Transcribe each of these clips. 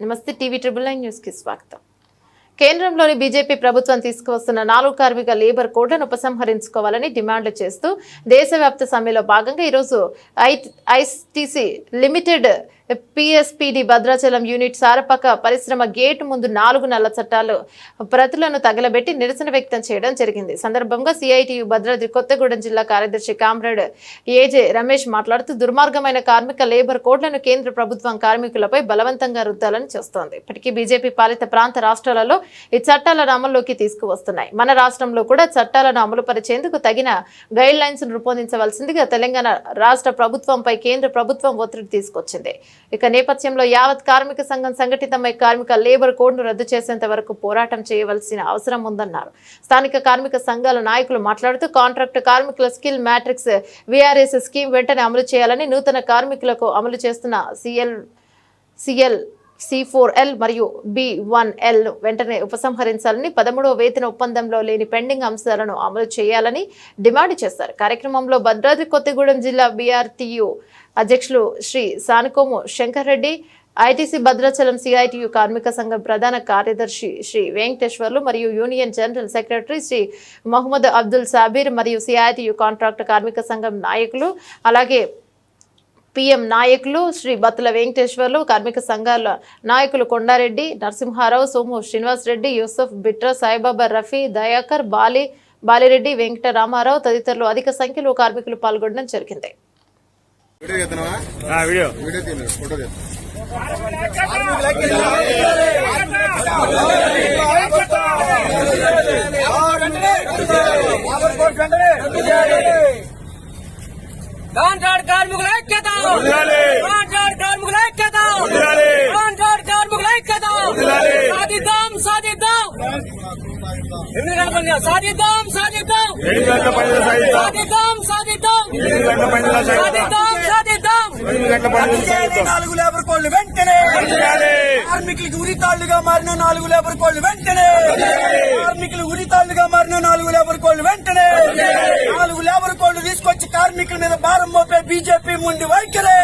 నమస్తే TV triple nine న్యూస్కి స్వాగతం. కేంద్రంలోని బీజేపీ ప్రభుత్వం తీసుకువస్తున్న నాలుగు కార్మిక లేబర్ కోడ్లను ఉపసంహరించుకోవాలని డిమాండ్లు చేస్తూ దేశవ్యాప్త సమ్మెలో భాగంగా ఈరోజు I ITC limited PSPD Bhadrachalam unit Sarapaka పరిశ్రమ గేటు ముందు నాలుగు నల్ల చట్టాలు ప్రతులను తగలబెట్టి నిరసన వ్యక్తం చేయడం జరిగింది. సందర్భంగా సిఐటియు భద్రాద్రి కొత్తగూడెం జిల్లా కార్యదర్శి కామ్రేడ్ ఏజే రమేష్ మాట్లాడుతూ దుర్మార్గమైన కార్మిక లేబర్ కోడ్లను కేంద్ర ప్రభుత్వం కార్మికులపై బలవంతంగా రుద్దాలని చేస్తోంది. ఇప్పటికీ బీజేపీ పాలిత ప్రాంత రాష్ట్రాలలో ఈ చట్టాలను అమల్లోకి తీసుకువస్తున్నాయి. మన రాష్ట్రంలో కూడా చట్టాలను అమలు పరిచేందుకు తగిన గైడ్ లైన్స్ రూపొందించవలసిందిగా తెలంగాణ రాష్ట్ర ప్రభుత్వంపై కేంద్ర ప్రభుత్వం ఒత్తిడి తీసుకొచ్చింది. ఇక నేపథ్యంలో యావత్ కార్మిక సంఘం సంఘటితమై కార్మిక లేబర్ కోడ్ను రద్దు చేసేంత వరకు పోరాటం చేయవలసిన అవసరం ఉందన్నారు. స్థానిక కార్మిక సంఘాల నాయకులు మాట్లాడుతూ కాంట్రాక్ట్ కార్మికుల స్కిల్ మ్యాట్రిక్స్ విఆర్ఎస్ స్కీమ్ వెంటనే అమలు చేయాలని నూతన కార్మికులకు అమలు చేస్తున్న CL CL C four L మరియు బి వన్ ఎల్ వెంటనే ఉపసంహరించాలని పదమూడవ వేతన ఒప్పందంలో లేని పెండింగ్ అంశాలను అమలు చేయాలని డిమాండ్ చేశారు. కార్యక్రమంలో భద్రాద్రి కొత్తగూడెం జిల్లా బీఆర్టీయు అధ్యక్షులు శ్రీ సానుకోము శంకర్ రెడ్డి ఐటీసీ భద్రాచలం సిఐటియు కార్మిక సంఘం ప్రధాన కార్యదర్శి శ్రీ వెంకటేశ్వర్లు మరియు union general secretary Shri Mohammed Abdul Sabir మరియు సిఐటియు కాంట్రాక్ట్ కార్మిక సంఘం నాయకులు అలాగే పిఎం నాయకులు శ్రీ బత్తుల వెంకటేశ్వర్లు కార్మిక సంఘాల నాయకులు కొండారెడ్డి నరసింహారావు సోము శ్రీనివాస్ రెడ్డి యూసఫ్ బిట్రా సాయిబాబా రఫీ దయాకర్ బాలి బాలిరెడ్డి వెంకట రామారావు తదితరులు అధిక సంఖ్యలో కార్మికులు పాల్గొనడం జరిగింది వీడియో కాంట్రాక్ట్ కార్మికుల ఐక్యత. కాంట్రాక్ట్ కార్మికుల ఐక్యత. కాంట్రాక్ట్ కార్మికుల ఐక్యత. సాధిద్దాం సాధిద్దాం! ఎనిమిది గంటల పని. సాధిద్దాం! సాధిద్దాం సాధిద్దాం! సాధిద్దాం! సాధిద్దాం సాధిద్దాం! నాలుగు లేబర్ కోడ్లు వెంటనే. కార్మికులకు ఉరితాళ్ళుగా మారిన నాలుగు లేబర్ కోడ్లు వెంటనే! కార్మికులు ఉరితాళ్ళుగా మారిన నాలుగు లేబర్ కోడ్లు వెంటనే! మార్చి కార్మికుల మీద భారం మోపే బీజేపీ ముందు వైఖరే.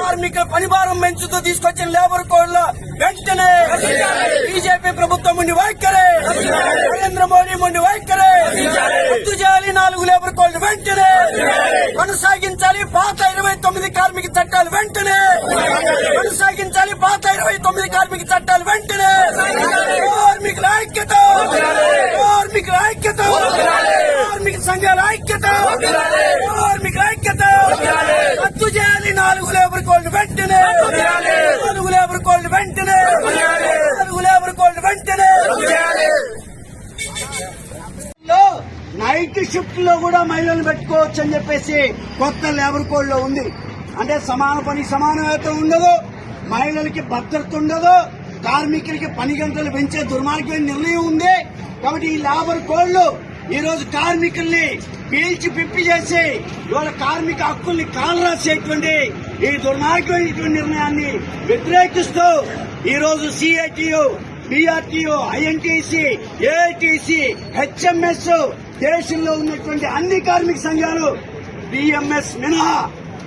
కార్మికుల పని భారం పెంచుతూ తీసుకొచ్చిన లేబర్ కోడ్ల వెంటనే బీజేపీ ప్రభుత్వం ముందు వైఖరే. నరేంద్ర మోడీ ముందు వైఖరే. రద్దు చేయాలి నాలుగు లేబర్ కోడ్లు వెంటనే. కొనసాగించాలి పాత ఇరవై తొమ్మిది కార్మిక చట్టాలు వెంటనే. కొనసాగించాలి పాత ఇరవై తొమ్మిది కార్మిక చట్టాలు వెంటనే. కార్మికుల ఐక్యత. కార్మికుల ఐక్యత. కార్మిక సంఘాల ఐక్యత కార్మికుల ఐక్యత రద్దు చేయాలి నాలుగు లేబర్ కోడ్లు వెంటనే నాలుగు లేబర్ కోడ్లు వెంటనే నాలుగు లేబర్ కోడ్లు వెంటనే లో నైట్ కూడా మహిళలు పెట్టుకోవచ్చు అని చెప్పేసి కొత్త లేబర్ కోడ్లో ఉంది. అంటే సమాన పని సమాన వేతనం ఉండదు మహిళలకి భద్రత ఉండదు కార్మికులకి పని గంటలు పెంచే దుర్మార్గమైన నిర్ణయం ఉంది. కాబట్టి ఈ లేబర్ కోడ్లు ఈ రోజు కార్మికుల్ని పీల్చి పిప్పి చేసి ఇవాళ కార్మిక హక్కుల్ని కాలరాసేటువంటి ఈ దుర్మార్గమైనటువంటి నిర్ణయాన్ని వ్యతిరేకిస్తూ ఈ రోజు CITU BRTO INTC AITC HMS దేశంలో ఉన్నటువంటి అన్ని కార్మిక సంఘాలు బిఎంఎస్ మినహా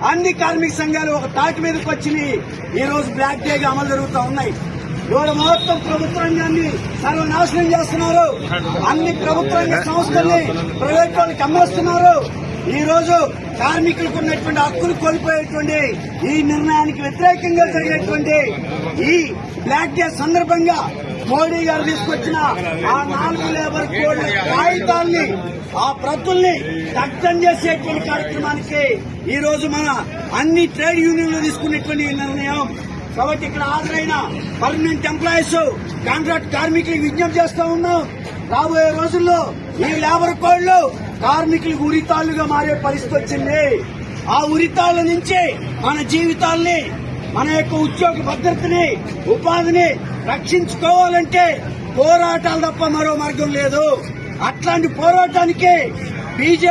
అన్ని కార్మిక సంఘాలు ఒక తాటి మీదకి వచ్చినాయి ఈ రోజు బ్లాక్ డేగా అమలు జరుగుతూ ఉన్నాయి. ఇవాళ మొత్తం ప్రభుత్వ రంగాన్ని సర్వనాశనం చేస్తున్నారు. అన్ని ప్రభుత్వ రంగ సంస్థల్ని ప్రైవేట్ వాళ్ళకి అమ్మేస్తున్నారు. ఈ రోజు కార్మికులకు ఉన్నటువంటి హక్కులు కోల్పోయేటువంటి ఈ నిర్ణయానికి వ్యతిరేకంగా జరిగేటువంటి ఈ బ్లాక్ డే సందర్భంగా మోడీ గారు తీసుకొచ్చిన ఆ నాలుగు లేబర్ కోడ్ల కాగితాల్ని ఆ ప్రతుల్ని దగ్ధం చేసేటువంటి కార్యక్రమానికి ఈ రోజు మన అన్ని ట్రేడ్ యూనియన్లు తీసుకున్నటువంటి నిర్ణయం. కాబట్టి ఇక్కడ హాజరైన పర్మనెంట్ ఎంప్లాయీస్ కాంట్రాక్ట్ కార్మికులకు విజ్ఞప్తి చేస్తా ఉన్నాం. రాబోయే రోజుల్లో ఈ లేబర్ కోడ్లు కార్మికులకు ఉరితాళ్ళుగా మారే పరిస్థితి వచ్చింది. ఆ ఉరితాళ్ళ నుంచి మన జీవితాల్ని మన యొక్క ఉద్యోగ భద్రతని ఉపాధిని రక్షించుకోవాలంటే పోరాటాలు తప్ప మరో మార్గం లేదు. అట్లాంటి పోరాటానికే బీజేపీ